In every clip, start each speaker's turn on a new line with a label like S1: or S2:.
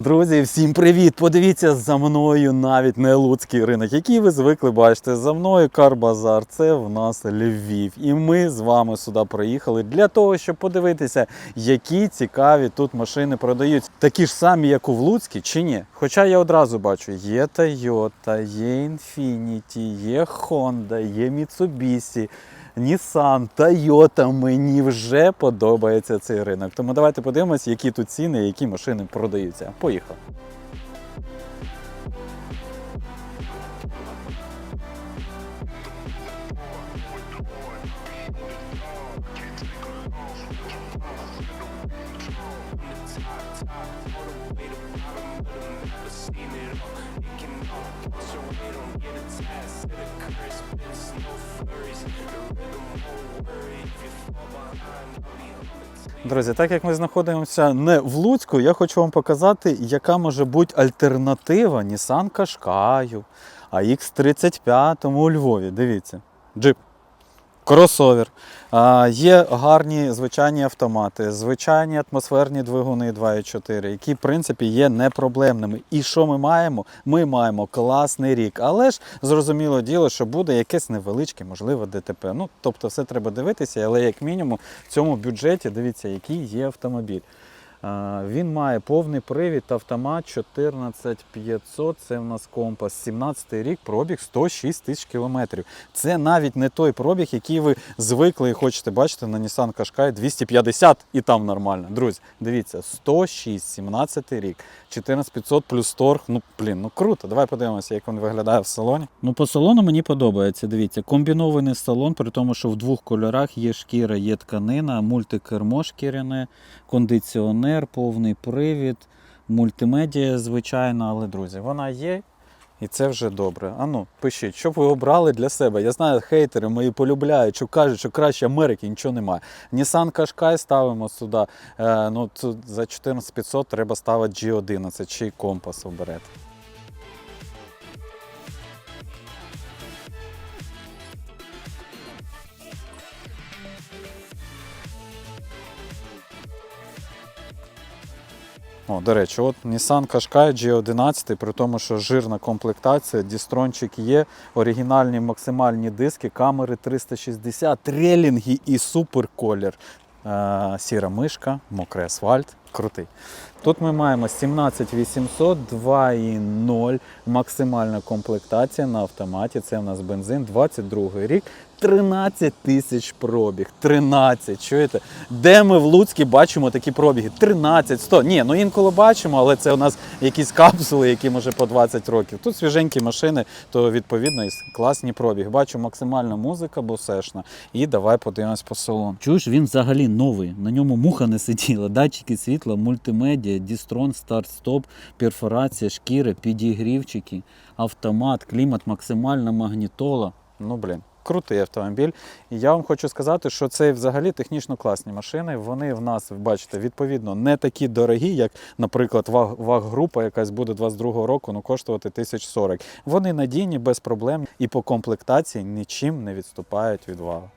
S1: Друзі, всім привіт! Подивіться за мною навіть не луцький ринок, який ви звикли бачите. За мною Карбазар. Це в нас Львів. І ми з вами сюди приїхали для того, щоб подивитися, які цікаві тут машини продають. Такі ж самі, як у в Луцькій, чи ні? Хоча я одразу бачу, є Toyota, є Infiniti, є Honda, є Mitsubishi. Nissan, Toyota, мені вже подобається цей ринок. Тому давайте подивимось, які тут ціни, які машини продаються. Поїхали. Друзі, так як ми знаходимося не в Луцьку, я хочу вам показати, яка може бути альтернатива Nissan Qashqai, AX35 у Львові. Дивіться, джип. Кросовер. А, є гарні звичайні автомати, звичайні атмосферні двигуни 2.4, які, в принципі, є непроблемними. І що ми маємо? Ми маємо класний рік. Але ж зрозуміло діло, що буде якесь невеличке, можливо, ДТП. Ну, тобто, все треба дивитися, але як мінімум в цьому бюджеті дивіться, який є автомобіль. Він має повний привід, автомат 14500, це в нас компас, 17 рік, пробіг 106 тисяч кілометрів. Це навіть не той пробіг, який ви звикли і хочете бачити на Nissan Qashqai 250 і там нормально. Друзі, дивіться, 106, 17 рік, 14500 плюс торг. Ну, блін, ну круто. Давай подивимося, як він виглядає в салоні. Ну, по салону мені подобається. Дивіться, комбінований салон, при тому, що в двох кольорах є шкіра, є тканина, мультикермо шкіряне, кондиціонер, повний привід, мультимедія, звичайно, але друзі, вона є. І це вже добре. Ану, пишіть, що б ви обрали для себе. Я знаю, хейтери мої полюбляють, що кажуть, що краще Америки нічого немає. Nissan Qashqai ставимо сюди. Е, ну, за 14500 треба ставити G11 чи компас оберете. О, до речі, от Nissan Qashqai G11, при тому, що жирна комплектація, дістрончик є, оригінальні максимальні диски, камери 360, трелінги і суперколір. Е, сіра мишка, мокрий асфальт, крутий. Тут ми маємо 17800, 2.0, максимальна комплектація на автоматі. Це в нас бензин, 22 рік, 13 тисяч пробіг. 13, чуєте? Де ми в Луцькі бачимо такі пробіги? 13, 100. Ні, ну інколи бачимо, але це у нас якісь капсули, які може по 20 років. Тут свіженькі машини, то відповідно і класні пробіги. Бачу максимальна музика босешна. І давай подивимось по салону. Чуєш, він взагалі новий. На ньому муха не сиділа, датчики світла, мультимедіа, дістрон, старт-стоп, перфорація, шкіри, підігрівчики, автомат, клімат, максимальна магнітола. Ну блін. Крутий автомобіль. І я вам хочу сказати, що це взагалі технічно класні машини. Вони в нас, бачите, відповідно не такі дорогі, як, наприклад, ваг, ваг-група якась буде 22-го року, ну коштувати 1040. Вони надійні, без проблем і по комплектації нічим не відступають від вагу.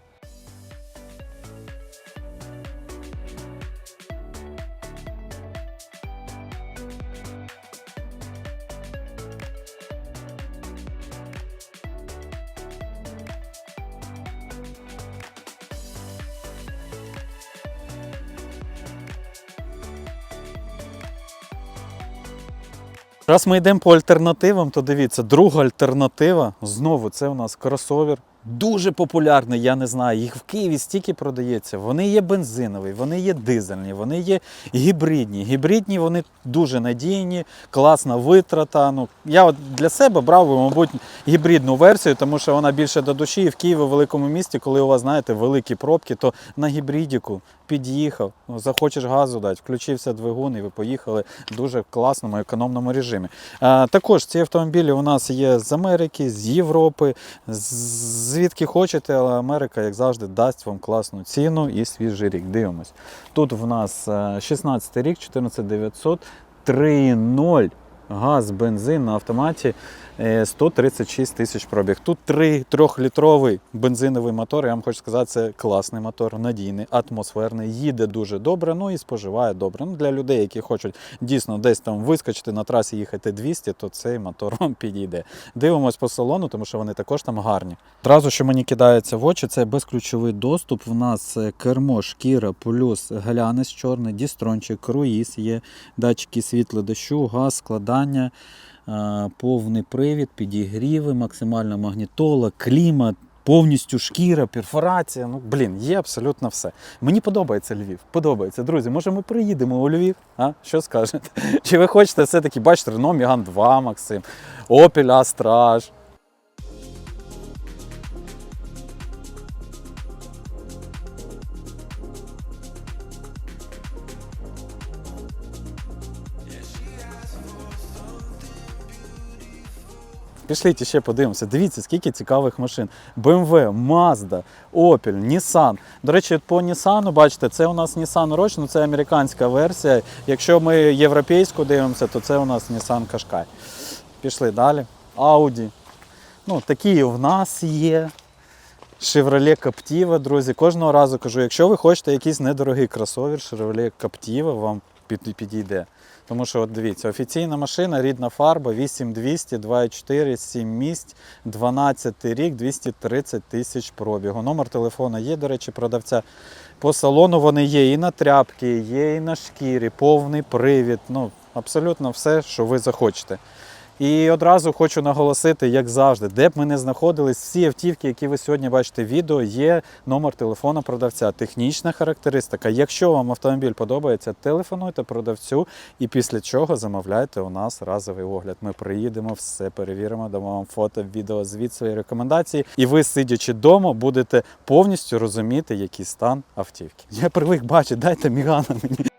S1: Раз ми йдемо по альтернативам, то дивіться, друга альтернатива знову це у нас кросовер. Дуже популярний, я не знаю. Їх в Києві стільки продається. Вони є бензинові, вони є дизельні, вони є гібридні. Гібридні вони дуже надійні, класна витрата. Ну, я от для себе брав мабуть, гібридну версію, тому що вона більше до душі. І в Києві, в великому місті, коли у вас, знаєте, великі пробки, то на гібридіку під'їхав, ну, захочеш газу дати, включився двигун і ви поїхали в дуже класному економному режимі. А, також ці автомобілі у нас є з Америки, з Європи, з- звідки хочете, але Америка, як завжди, дасть вам класну ціну і свіжий рік. Дивимось. Тут в нас е, 16 рік, 14900, 3.0 газ, бензин на автоматі е, 136 тисяч пробіг. Тут 3 трьохлітровий бензиновий мотор. Я вам хочу сказати, це класний мотор, надійний, атмосферний, їде дуже добре, ну і споживає добре. Ну, для людей, які хочуть дійсно десь там вискочити на трасі, їхати 200, то цей мотор вам підійде. Дивимось по салону, тому що вони також там гарні. Одразу, що мені кидається в очі, це безключовий доступ. В нас е, кермо, шкіра, плюс глянець чорний, дістрончик, круїз, є датчики світла дощу, газ, складання, е, повний привід, підігріви, максимальна магнітола, клімат. Повністю шкіра, перфорація. Ну, блін, є абсолютно все. Мені подобається Львів. Подобається. Друзі, може ми приїдемо у Львів? А? Що скажете? Чи ви хочете все-таки бачити Renault Megane 2, Максим, Opel Astra? Пішліть ще подивимося. Дивіться, скільки цікавих машин. BMW, Mazda, Opel, Nissan. До речі, по Nissan, бачите, це у нас Nissan Roach, ну це американська версія. Якщо ми європейську дивимося, то це у нас Nissan Qashqai. Пішли далі. Audi. Ну, такі в нас є. Chevrolet Captiva, друзі. Кожного разу кажу, якщо ви хочете якийсь недорогий кросовер, Chevrolet Captiva вам під- підійде. Тому що, от дивіться, офіційна машина, рідна фарба, 8200, 2,4, 7 місць, 12 рік, 230 тисяч пробігу. Номер телефона є, до речі, продавця. По салону вони є і на тряпки, є і на шкірі, повний привід. Ну, абсолютно все, що ви захочете. І одразу хочу наголосити, як завжди, де б ми не знаходились, всі автівки, які ви сьогодні бачите в відео, є номер телефона продавця, технічна характеристика. Якщо вам автомобіль подобається, телефонуйте продавцю і після чого замовляйте у нас разовий огляд. Ми приїдемо, все перевіримо, дамо вам фото, відео, звіт, свої рекомендації. І ви, сидячи вдома, будете повністю розуміти, який стан автівки. Я привик бачити, дайте мігана мені.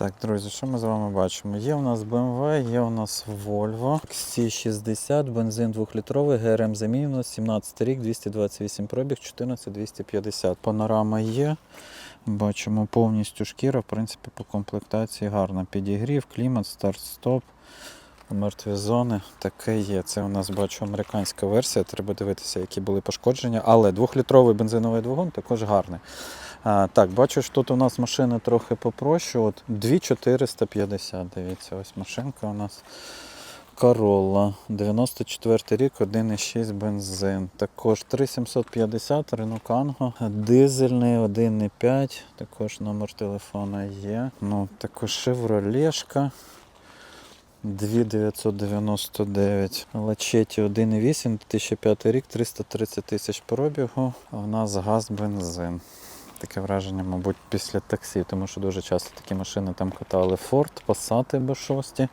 S1: Так, друзі, що ми з вами бачимо? Є у нас BMW, є у нас Volvo XC60, бензин 2-літровий, ГРМ замінено, 17 рік, 228 пробіг, 14250. Панорама є. Бачимо повністю шкіра, в принципі, по комплектації гарна. Підігрів, клімат, старт-стоп. Мертві зони, таке є. Це у нас бачу американська версія. Треба дивитися, які були пошкодження. Але 2-літровий бензиновий двигун також гарний. Так, бачу, що тут у нас машини трохи попроще. От 2450. Дивіться, ось машинка у нас. Corolla, 94 рік, 1,6 бензин. Також 3750 Renault Kangoo, дизельний 1,5, також номер телефона є. Ну, також Chevrolet. 2999. Лачеті 1,8, 2005 рік, 330 тисяч пробігу. В нас газ бензин. Таке враження, мабуть, після таксі, тому що дуже часто такі машини там катали Ford, Passat B6.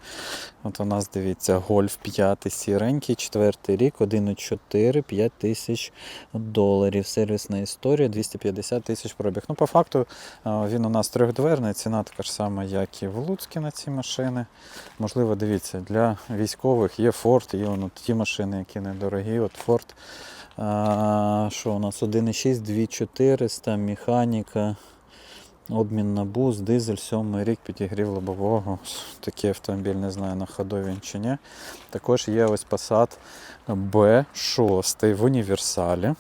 S1: От у нас дивіться, Golf 5 сіренький, 4 рік, 1,4, 5 тисяч доларів. Сервісна історія, 250 тисяч пробіг. Ну, по факту він у нас трьохдверний, ціна така ж сама, як і в Луцькі на ці машини. Можливо, дивіться, для військових є Ford, є воно ті машини, які недорогі. От Ford. А, що у нас 1,6, 2400, механіка, обмін на бус, дизель, 7 рік, підігрів лобового. Такий автомобіль, не знаю, на ходу він чи ні. Також є ось Passat B6 в універсалі.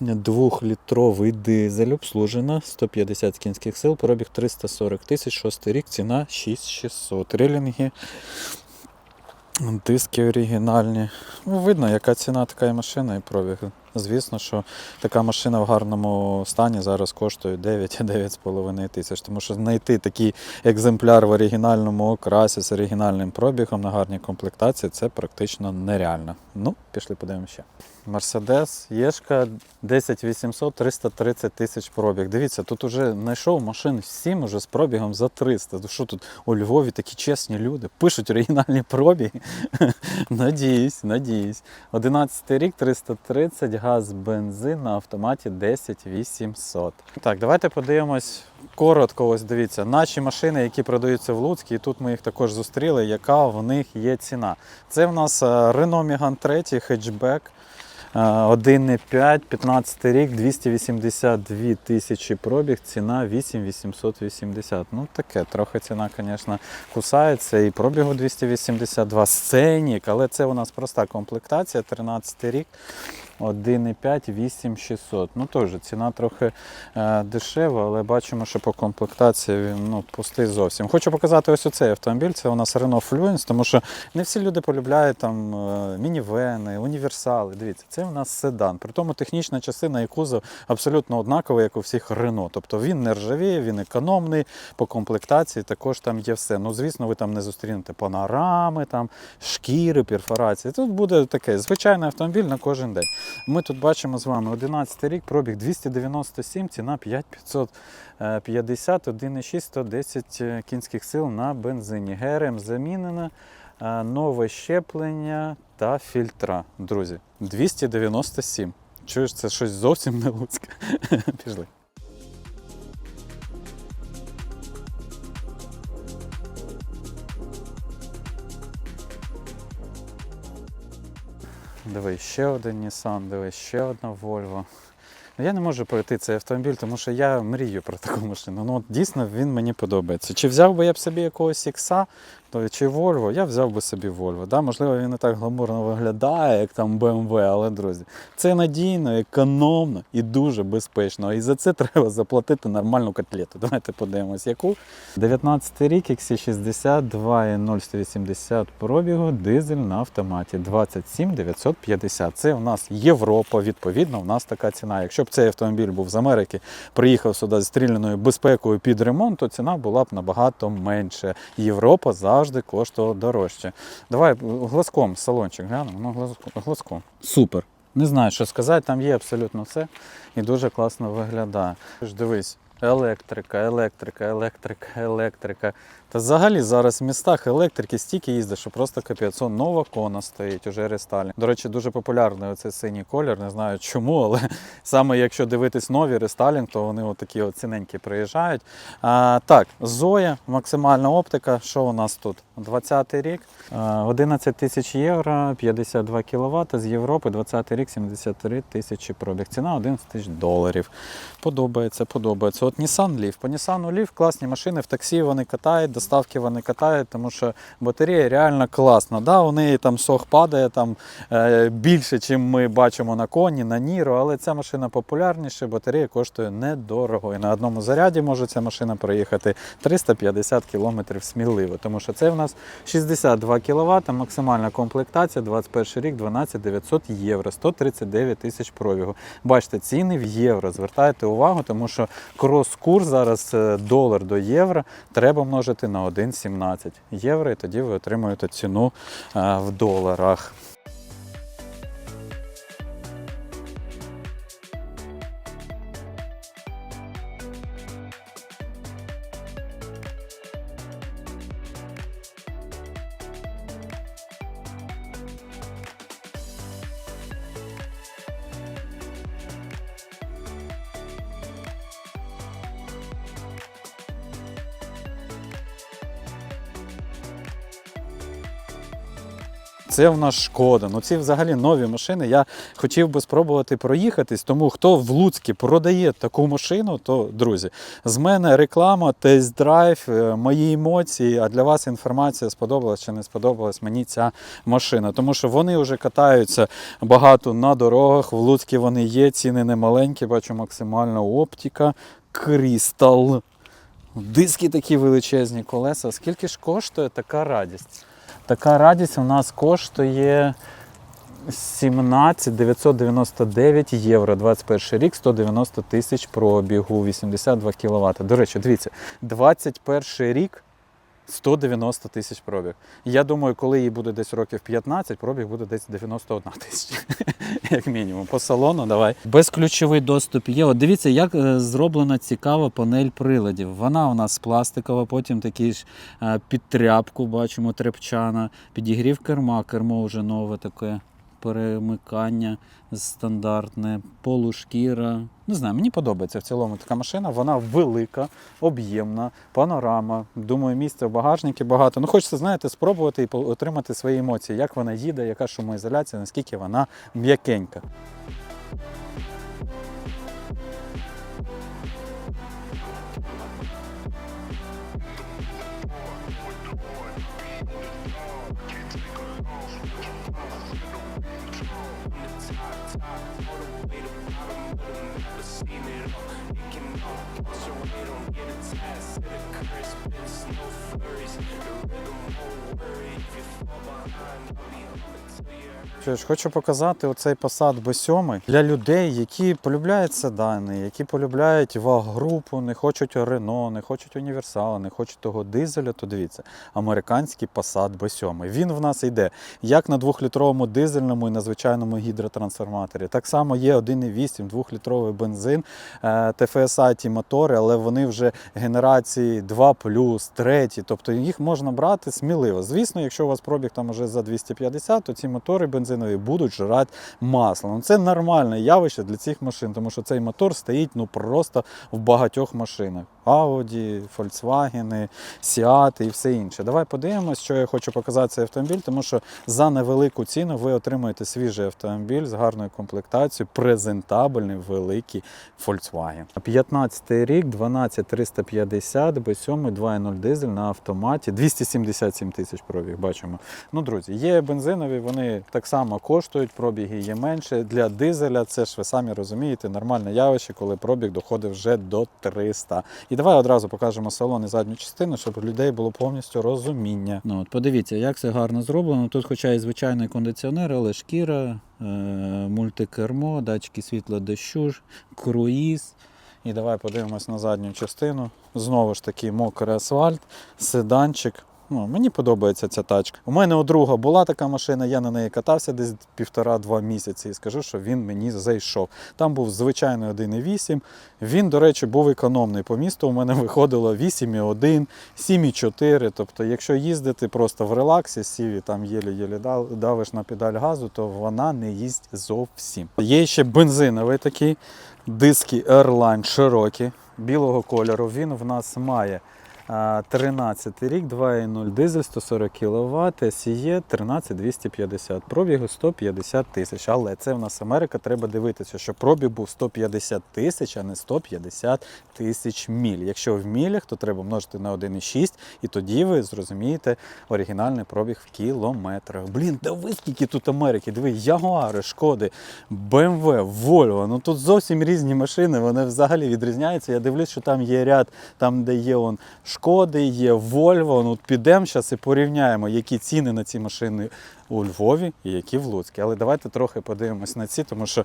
S1: Двохлітровий дизель обслужена, 150 кінських сил, пробіг 340 тисяч, 6 рік, ціна 6600. Релінги, диски оригінальні. Ну, видно, яка ціна така і машина, і пробіг. Звісно, що така машина в гарному стані зараз коштує 9-9,5 тисяч. Тому що знайти такий екземпляр в оригінальному окрасі з оригінальним пробігом на гарній комплектації це практично нереально. Ну, пішли подивимося ще. Мерседес, Єшка 10800 330 тисяч пробіг. Дивіться, тут уже знайшов машин 7 уже з пробігом за 300. Ну Що тут у Львові такі чесні люди? Пишуть оригінальні пробіги. надіюсь, надіюсь. 11 рік 330, газ, бензин на автоматі 10800. Так, давайте подивимось коротко. Ось дивіться, наші машини, які продаються в Луцькі, і тут ми їх також зустріли, яка в них є ціна. Це в нас е, Renault Megane 3 хетчбек. Е, 1,5, 15 рік, 282 тисячі пробіг, ціна 8880. Ну таке, трохи ціна, звісно, кусається. І пробігу 282. Сценік, але це у нас проста комплектація, 13 рік. 1,5 8600. Ну теж ціна трохи е, дешева, але бачимо, що по комплектації він ну, пустий зовсім. Хочу показати ось оцей автомобіль. Це у нас Renault Fluence, тому що не всі люди полюбляють там е, мінівени, універсали. Дивіться, це у нас седан. При тому технічна частина і кузов абсолютно однакова, як у всіх Renault. Тобто він не ржавіє, він економний, по комплектації також там є все. Ну, звісно, ви там не зустрінете панорами, там, шкіри, перфорації. Тут буде таке звичайний автомобіль на кожен день. Ми тут бачимо з вами 11 рік, пробіг 297, ціна 5550, 1,6, 110 кінських сил на бензині. ГРМ замінена, е, нове щеплення та фільтра. Друзі, 297. Чуєш, це щось зовсім не луцьке. Пішли. Диви, ще один Nissan, диви, ще одна Volvo. Ну, Я не можу пройти цей автомобіль, тому що я мрію про таку машину. Ну, от дійсно він мені подобається. Чи взяв би я б собі якогось Ікса, то чи Volvo, я взяв би собі Volvo. Да? Можливо, він не так гламурно виглядає, як там BMW, але друзі, це надійно, економно і дуже безпечно. І за це треба заплатити нормальну котлету. Давайте подивимось, яку. 19 рік, XC60, 2.0 180 пробігу, дизель на автоматі 27 950. Це у нас Європа, відповідно, у нас така ціна. Якщо б цей автомобіль був з Америки, приїхав сюди з стріляною безпекою під ремонт, то ціна була б набагато менше. Європа завжди коштувала дорожче. Давай глазком салончик глянемо. Ну, глазком. Супер. Не знаю, що сказати, там є абсолютно все і дуже класно виглядає. Дивись, електрика, електрика, електрика, електрика. Та взагалі зараз в містах електрики стільки їздить, що просто капець. Он нова кона стоїть, уже рестайлінг. До речі, дуже популярний оцей синій колір, не знаю чому, але саме якщо дивитись нові рестайлінг, то вони отакі от ціненькі приїжджають. А, так, Зоя, максимальна оптика. Що у нас тут? 20-й рік, 11 тисяч євро, 52 кВт з Європи, 20-й рік, 73 тисячі пробіг. Ціна 11 тисяч доларів. Подобається, подобається. От Nissan Leaf. По Nissan Leaf класні машини, в таксі вони катають, доставки вони катають, тому що батарея реально класна. Да, у неї там сох падає там, е, більше, ніж ми бачимо на коні, на Ніро, але ця машина популярніша, батарея коштує недорого. І на одному заряді може ця машина проїхати 350 км сміливо, тому що це в нас 62 кВт, максимальна комплектація, 21 рік, 12 900 євро, 139 тисяч пробігу. Бачите, ціни в євро. Звертайте увагу, тому що крос-курс зараз е, долар до євро треба множити на 1,17 євро, і тоді ви отримуєте ціну е, в доларах. Це в нас шкода. Ну ці взагалі нові машини. Я хотів би спробувати проїхатись. Тому хто в Луцькі продає таку машину, то друзі, з мене реклама, тест-драйв, е, мої емоції. А для вас інформація сподобалась чи не сподобалась мені ця машина. Тому що вони вже катаються багато на дорогах. В Луцькі вони є, ціни не маленькі, бачу максимальна оптика. Крістал. Диски такі величезні колеса. Скільки ж коштує така радість? Така радість у нас коштує 17 999 євро. 21 рік, 190 тисяч пробігу, 82 кВт. До речі, дивіться, 21 рік. 190 тисяч пробіг. Я думаю, коли їй буде десь років 15, пробіг буде десь 91 тисяча. як мінімум. По салону давай. Безключовий доступ є. От дивіться, як е, зроблена цікава панель приладів. Вона у нас пластикова, потім такий ж підтряпку, під тряпку, бачимо, тряпчана, підігрів керма, кермо вже нове таке. Перемикання стандартне, полушкіра. Не знаю, мені подобається в цілому така машина. Вона велика, об'ємна, панорама. Думаю, місця в багажнику багато. Ну, хочеться, знаєте, спробувати і отримати свої емоції, як вона їде, яка шумоізоляція, наскільки вона м'якенька. Хочу показати оцей Passat B7 для людей, які полюбляють седани, які полюбляють ваг-групу, не хочуть Рено, не хочуть універсала, не хочуть того дизеля, то дивіться, американський Passat B7. Він в нас йде як на 2-літровому дизельному і на звичайному гідротрансформаторі. Так само є 1,8 2-літровий бензин, е, TFSI ті мотори, але вони вже генерації 2 3, тобто їх можна брати сміливо. Звісно, якщо у вас пробіг там уже за 250, то ці мотори бензинові будуть жрати масло. Ну, це нормальне явище для цих машин, тому що цей мотор стоїть ну просто в багатьох машинах. Audi, Volkswagen, Seat і все інше. Давай подивимось, що я хочу показати цей автомобіль, тому що за невелику ціну ви отримаєте свіжий автомобіль з гарною комплектацією, презентабельний великий Volkswagen. 15 рік, 12350, B7, 2.0 дизель на автоматі, 277 тисяч пробіг, бачимо. Ну, друзі, є бензинові, вони так само коштують, пробіги є менше. Для дизеля це ж ви самі розумієте, нормальне явище, коли пробіг доходить вже до 300. І давай одразу покажемо салон і задню частину, щоб у людей було повністю розуміння. Ну от подивіться, як це гарно зроблено. Тут, хоча і звичайний кондиціонер, але шкіра, е- мультикермо, датчики світла дощу, круїз. І давай подивимось на задню частину. Знову ж таки, мокрий асфальт, седанчик. Ну, мені подобається ця тачка. У мене у друга була така машина, я на неї катався десь півтора-два місяці і скажу, що він мені зайшов. Там був звичайний 1,8. Він, до речі, був економний. По місту у мене виходило 8,1, 7,4. Тобто, якщо їздити просто в релаксі, сів і там єлі-єлі давиш на педаль газу, то вона не їсть зовсім. Є ще бензиновий такий диски Airline широкі, білого кольору. Він в нас має. А, 13 рік, 2.0 дизель, 140 кВт, SE 13250, пробігу 150 тисяч. Але це в нас Америка, треба дивитися, що пробіг був 150 тисяч, а не 150 тисяч міль. Якщо в мілях, то треба множити на 1,6, і тоді ви зрозумієте оригінальний пробіг в кілометрах. Блін, да ви скільки тут Америки, диви, Ягуари, Шкоди, BMW, Volvo. Ну тут зовсім різні машини, вони взагалі відрізняються. Я дивлюсь, що там є ряд, там, де є он Шкоди, є Вольво. Ну, підемо зараз і порівняємо, які ціни на ці машини у Львові і які в Луцьку. Але давайте трохи подивимось на ці, тому що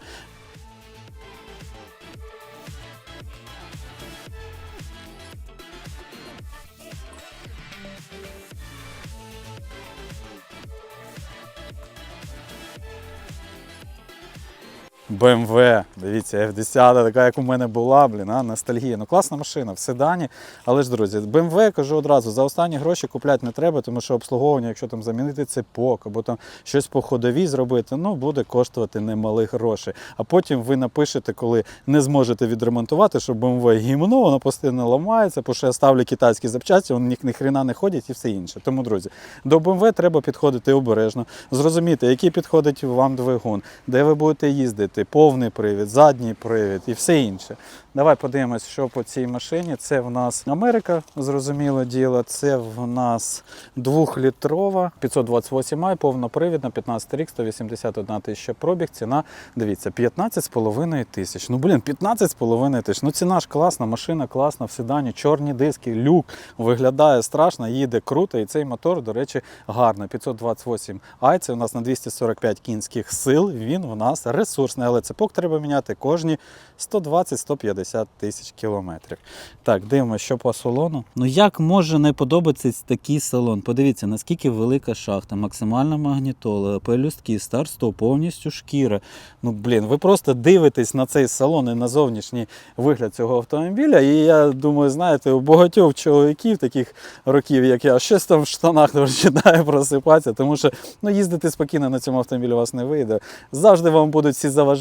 S1: BMW, дивіться, F10, така, як у мене була, блін, а, ностальгія. Ну класна машина в седані. Але ж, друзі, BMW, кажу одразу, за останні гроші купляти не треба, тому що обслуговування, якщо там замінити цепок або там щось по ходовій зробити, ну буде коштувати немалих грошей. А потім ви напишете, коли не зможете відремонтувати, що BMW гімно, воно постійно ламається, бо що я ставлю китайські запчасті, вони ні хрена не ходять і все інше. Тому, друзі, до BMW треба підходити обережно, зрозуміти, який підходить вам двигун, де ви будете їздити, повний привід, задній привід і все інше. Давай подивимось, що по цій машині. Це в нас Америка, зрозуміло діло. Це в нас двохлітрова, 528 i повнопривідна, 15 рік, 181 тисяча пробіг. Ціна, дивіться, 15,5 тисяч. Ну, блін, 15,5 тисяч. Ну, ціна ж класна, машина класна, в седані, чорні диски, люк, виглядає страшно, їде круто. І цей мотор, до речі, гарний. 528 i, це у нас на 245 кінських сил. Він у нас ресурсний. Але цепок треба міняти кожні 120-150 тисяч кілометрів. Так, дивимося, що по салону. Ну як може не подобатися такий салон? Подивіться, наскільки велика шахта, максимальна магнітола, пелюстки, старт-стоп, повністю шкіра. Ну, блін, ви просто дивитесь на цей салон і на зовнішній вигляд цього автомобіля. І я думаю, знаєте, у багатьох чоловіків таких років, як я, щось там в штанах починає просипатися, тому що ну, їздити спокійно на цьому автомобілі у вас не вийде. Завжди вам будуть всі заважати.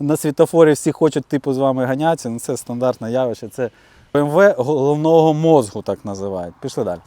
S1: На світофорі всі хочуть типу з вами ганятися. Ну, це стандартне явище. Це BMW головного мозгу, так називають. Пішли далі.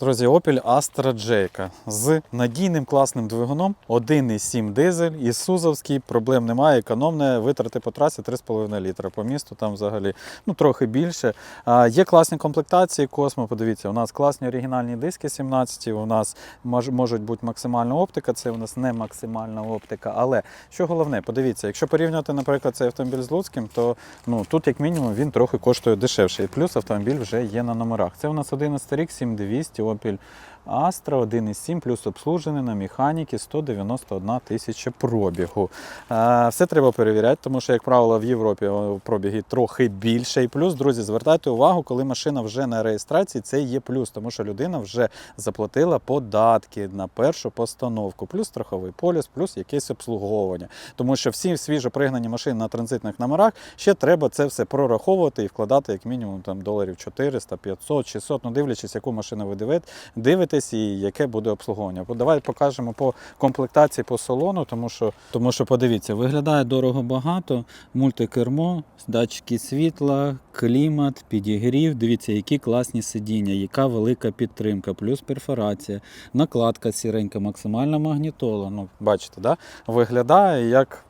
S1: Друзі, Opel Astra J з надійним класним двигуном 1,7 дизель і Сузовський, проблем немає, економне, витрати по трасі 3,5 літра. По місту там взагалі ну, трохи більше. А, є класні комплектації Космо. Подивіться, у нас класні оригінальні диски 17, у нас мож, можуть бути максимальна оптика, це у нас не максимальна оптика. Але що головне, подивіться, якщо порівнювати, наприклад, цей автомобіль з Луцьким, то ну, тут, як мінімум, він трохи коштує дешевше. І плюс автомобіль вже є на номерах. Це у нас 11 рік, 7200, Opel Astra 1,7 плюс обслужений на механіки 191 тисяча пробігу. Е, Все треба перевіряти, тому що, як правило, в Європі пробіги трохи більше. І плюс, друзі, звертайте увагу, коли машина вже на реєстрації, це є плюс, тому що людина вже заплатила податки на першу постановку, плюс страховий поліс, плюс якесь обслуговування. Тому що всі свіжо пригнані машини на транзитних номерах ще треба це все прораховувати і вкладати як мінімум там доларів 400, 500, 600, ну дивлячись, яку машину ви дивите, дивитесь і яке буде обслуговування. Бо давай покажемо по комплектації по салону, тому що, тому що подивіться, виглядає дорого багато, мультикермо, датчики світла, клімат, підігрів. Дивіться, які класні сидіння, яка велика підтримка, плюс перфорація, накладка сіренька, максимальна магнітола. Ну, бачите, да? виглядає як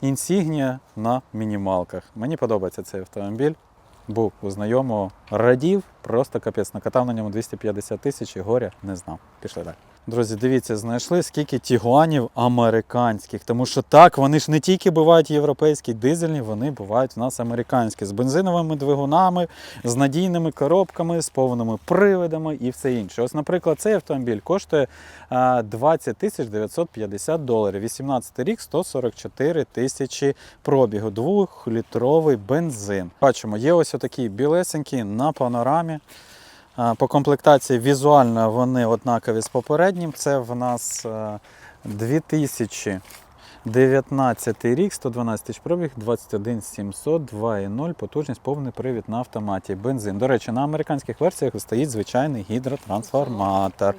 S1: інсігнія на мінімалках. Мені подобається цей автомобіль. Був у знайомого, радів, просто капець, накатав на ньому 250 тисяч і горя не знав. Пішли далі. Друзі, дивіться, знайшли скільки тігуанів американських, тому що так, вони ж не тільки бувають європейські дизельні, вони бувають у нас американські з бензиновими двигунами, з надійними коробками, з повними приводами і все інше. Ось, наприклад, цей автомобіль коштує 20 тисяч 950 доларів. 18 рік 144 тисячі пробігу. Двохлітровий бензин. Бачимо, є ось отакі білесенькі на панорамі. По комплектації візуально вони однакові з попереднім. Це в нас е, 2019 рік, 112 тисяч пробіг, 21 700, 2.0, потужність, повний привід на автоматі. Бензин. До речі, на американських версіях стоїть звичайний гідротрансформатор.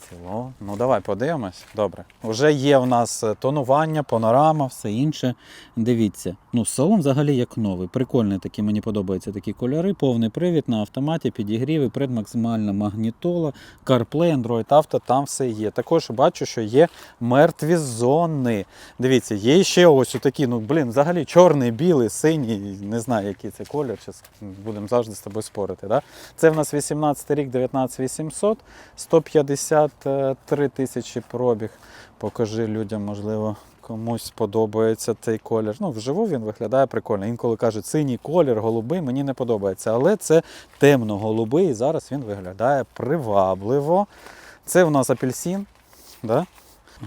S1: Ціло. Ну давай подивимось. Добре. Вже є в нас е, тонування, панорама, все інше. Дивіться. Ну, салон взагалі як новий. Прикольний такий, мені подобаються такі кольори. Повний привід на автоматі, підігріви, предмаксимальна магнітола, CarPlay, Android Auto, там все є. Також бачу, що є мертві зони. Дивіться, є ще ось такі, ну блін, взагалі чорний, білий, синій, не знаю, який це колір. Будемо завжди з тобою спорити. Да? Це в нас 18 рік, 19800, 153 тисячі пробіг. Покажи людям, можливо, комусь подобається цей колір. Ну, вживу він виглядає прикольно. Інколи кажуть, синій колір, голубий, мені не подобається. Але це темно-голубий, і зараз він виглядає привабливо. Це в нас апельсин. Да?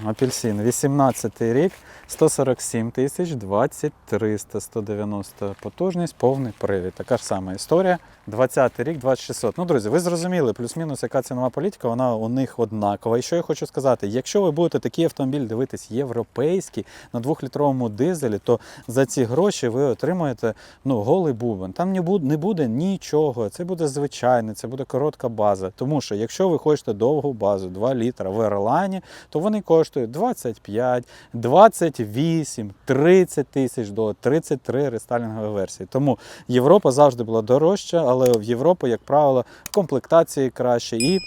S1: Апельсин, 18 рік, 147 тисяч, 2300, 190 потужність, повний привід. Така ж сама історія. 20 рік, 2600. Ну, друзі, ви зрозуміли, плюс-мінус, яка цінова політика, вона у них однакова. І що я хочу сказати, якщо ви будете такий автомобіль дивитись європейський на 2-літровому дизелі, то за ці гроші ви отримаєте ну, голий бубен. Там не буде, нічого. Це буде звичайне, це буде коротка база. Тому що якщо ви хочете довгу базу, 2 літра в Ерлайні, то вони коштують 25, 28, 30 тисяч доларів, 33 рестайлінгові версії. Тому Європа завжди була дорожча, але в Європу, як правило, комплектації краще і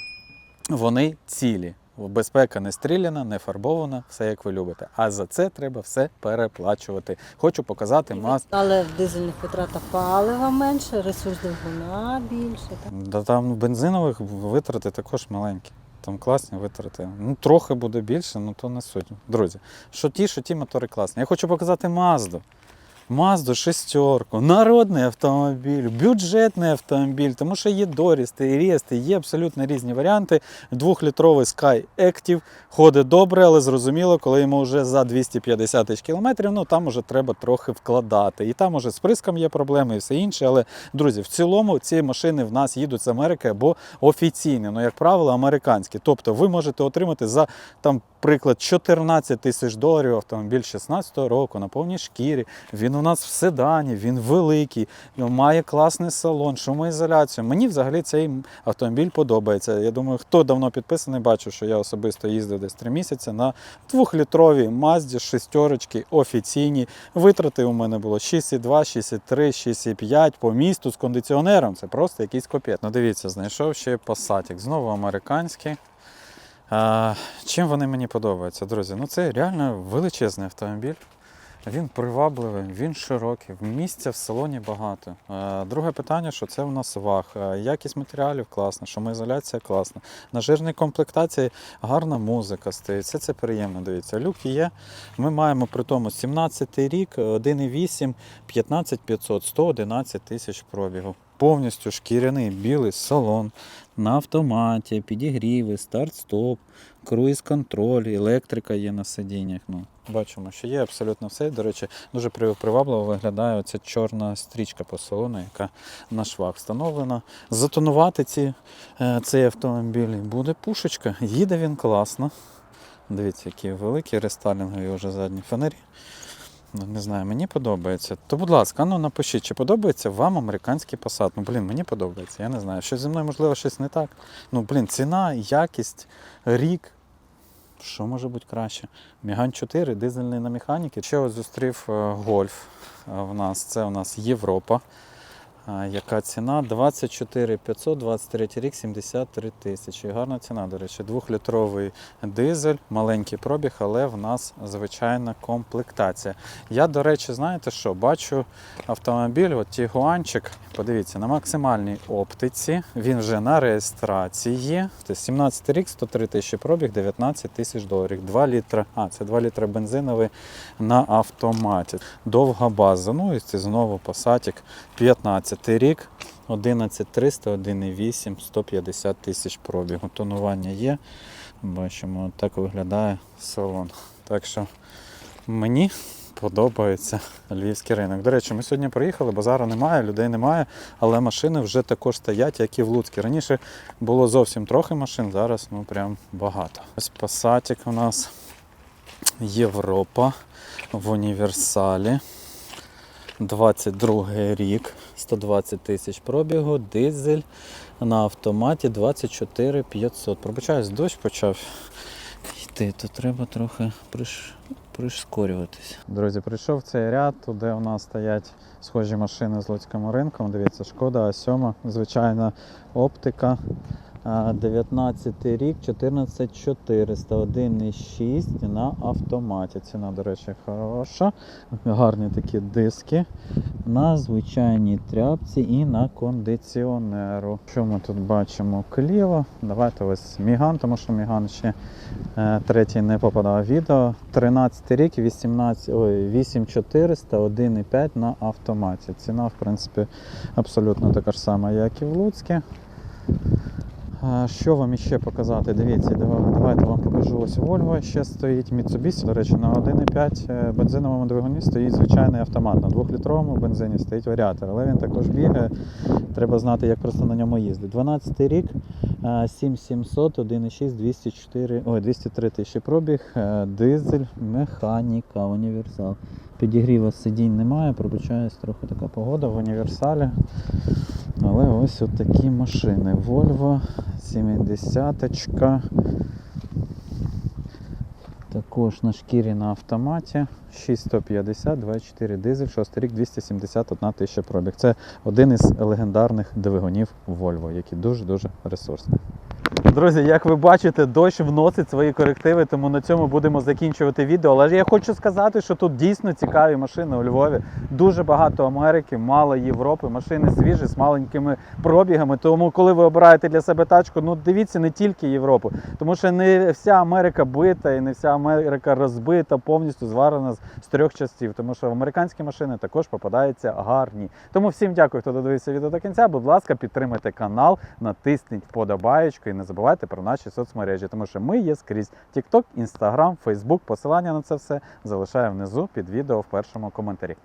S1: вони цілі. Безпека не стріляна, не фарбована, все як ви любите. А за це треба все переплачувати. Хочу показати мас.
S2: Але в дизельних витратах палива менше, ресурс двигуна більше. Так?
S1: Да там бензинових витрати також маленькі. Там класні витрати. Ну, трохи буде більше, ну то не суть. Друзі, що ті, що ті мотори класні. Я хочу показати Мазду. Мазду шестерку, народний автомобіль, бюджетний автомобіль, тому що є дорісти, рісти, є абсолютно різні варіанти. Двохлітровий Sky Active ходить добре, але зрозуміло, коли йому вже за 250 тисяч кілометрів, ну там уже треба трохи вкладати. І там уже з приском є проблеми і все інше. Але, друзі, в цілому ці машини в нас їдуть з Америки або офіційні, ну, як правило, американські. Тобто ви можете отримати за там, приклад, 14 тисяч доларів автомобіль 16-го року на повній шкірі. Він у нас в седані, він великий, має класний салон, шумоізоляцію. Мені взагалі цей автомобіль подобається. Я думаю, хто давно підписаний, бачив, що я особисто їздив десь 3 місяці на двохлітровій Мазді шестерочки офіційні. Витрати у мене було 6,2, 6,3, 6,5 по місту з кондиціонером. Це просто якийсь копіт. Ну дивіться, знайшов ще Passatик. Знову американський. А, чим вони мені подобаються, друзі? Ну це реально величезний автомобіль. Він привабливий, він широкий, місця в салоні багато. Е, Друге питання, що це у нас ваг. Е, Якість матеріалів класна, шумоізоляція класна. На жирній комплектації гарна музика стоїть. Все це приємно. Дивіться. Люк є. Ми маємо при тому 17 рік, 1,8, 15500, 111 тисяч пробігу. Повністю шкіряний білий салон на автоматі, підігріви, старт-стоп, круїз-контроль, електрика є на сидіннях. Ну, бачимо, що є абсолютно все. До речі, дуже привабливо виглядає оця чорна стрічка по салону, яка на швах встановлена. Затонувати ці, е, цей автомобіль буде пушечка. Їде він класно. Дивіться, які великі рестайлінгові вже задні фонарі. Ну, не знаю, мені подобається. То, будь ласка, ну напишіть, чи подобається вам американський посад. Ну, блін, мені подобається, я не знаю. Що зі мною, можливо, щось не так. Ну, блін, ціна, якість, рік. Що може бути краще? Міган 4, дизельний на механіки. Ще ось зустрів е, гольф е, в нас. Це у нас Європа. Яка ціна? 24 500, 23 рік, 73 тисячі. Гарна ціна, до речі, двохлітровий дизель, маленький пробіг, але в нас звичайна комплектація. Я, до речі, знаєте що? Бачу автомобіль, от Тігуанчик, подивіться, на максимальній оптиці. Він вже на реєстрації. Це 17 рік, 103 тисячі пробіг, 19 тисяч доларів. 2 літра. А, це 2 літра бензиновий на автоматі. Довга база. Ну і це знову Passat 15 рік. 11300, 1,8, 150 тисяч пробігу. Тонування є. Бачимо, так виглядає салон. Так що мені подобається львівський ринок. До речі, ми сьогодні приїхали, базару немає, людей немає, але машини вже також стоять, як і в Луцькі. Раніше було зовсім трохи машин, зараз ну прям багато. Ось Пасатік у нас Європа в універсалі. 22 рік, 120 тисяч пробігу, дизель на автоматі 24 500. Пробачаюсь, дощ почав йти, то треба трохи приш... пришкорюватися. Друзі, прийшов цей ряд, туди у нас стоять схожі машини з Луцьким ринком. Дивіться, шкода А7, звичайна оптика. А, 19 рік, 14400, 1,6 на автоматі. Ціна, до речі, хороша. Гарні такі диски на звичайній тряпці і на кондиціонеру. Що ми тут бачимо? Кліво. Давайте ось Міган, тому що Міган ще е, третій не попадав відео. 13 рік, 18, ой, 8400, 1,5 на автоматі. Ціна, в принципі, абсолютно така ж сама, як і в Луцькі. Що вам іще показати? Дивіться, давайте вам покажу. Ось Volvo ще стоїть Mitsubishi. До речі, на 1,5 е, бензиновому двигуні стоїть звичайний автомат. На 2-літровому бензині стоїть варіатор, але він також бігає. Треба знати, як просто на ньому їздити. 12 рік, е, 7700, 1,6, 204, ой, 203 тисячі пробіг, е, дизель, механіка, універсал. Підігріва сидінь немає, пробачаюсь трохи така погода в універсалі. Але ось от такі машини. Volvo 70. Також на шкірі на автоматі 6150, 24 дизель, 6 рік, 271 тисяча пробіг. Це один із легендарних двигунів Volvo, який дуже-дуже ресурсний. Друзі, як ви бачите, дощ вносить свої корективи, тому на цьому будемо закінчувати відео. Але я хочу сказати, що тут дійсно цікаві машини у Львові. Дуже багато Америки, мало Європи, машини свіжі з маленькими пробігами. Тому, коли ви обираєте для себе тачку, ну дивіться не тільки Європу, тому що не вся Америка бита і не вся Америка розбита, повністю зварена з, трьох частів. Тому що американські машини також попадаються гарні. Тому всім дякую, хто додивився відео до кінця. Будь ласка, підтримайте канал, натисніть вподобаєчку і не забувайте про наші соцмережі, тому що ми є скрізь TikTok, Instagram, Facebook. Посилання на це все залишаю внизу під відео в першому коментарі.